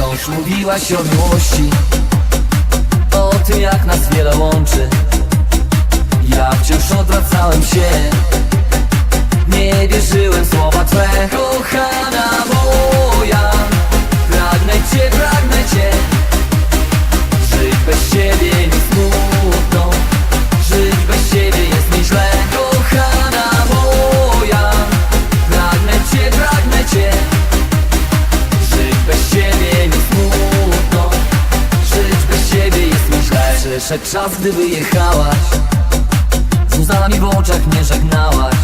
Wciąż mówiłaś o miłości O tym jak nas wiele łączy. Ja wciąż odwracałem się Nie wierzyłem słowa Twe Przyszedł czas, gdy wyjechałaś Z łzami w oczach mnie żegnałaś.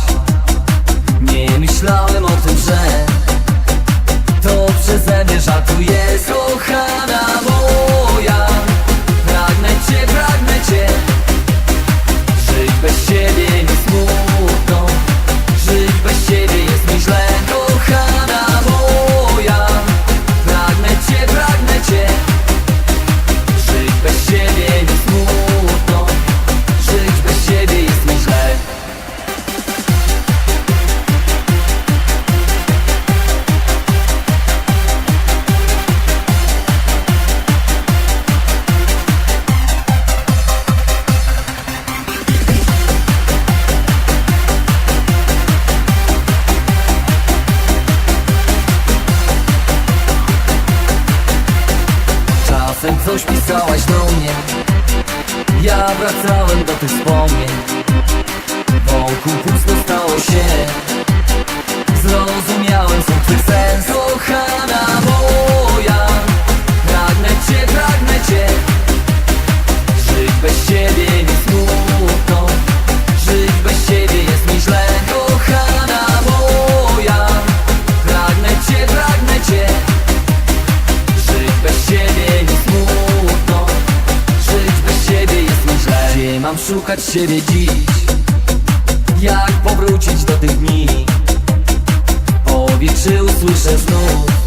Nie myślałem Czasem coś pisałaś do mnie. Ja wracałem do tych wspomnień. Wokół pusto stało się. Zrozumiałem są twój sens. Kochana mam szukać siebie dziś? Jak powrócić do tych dni? Powiedz, czy usłyszę znów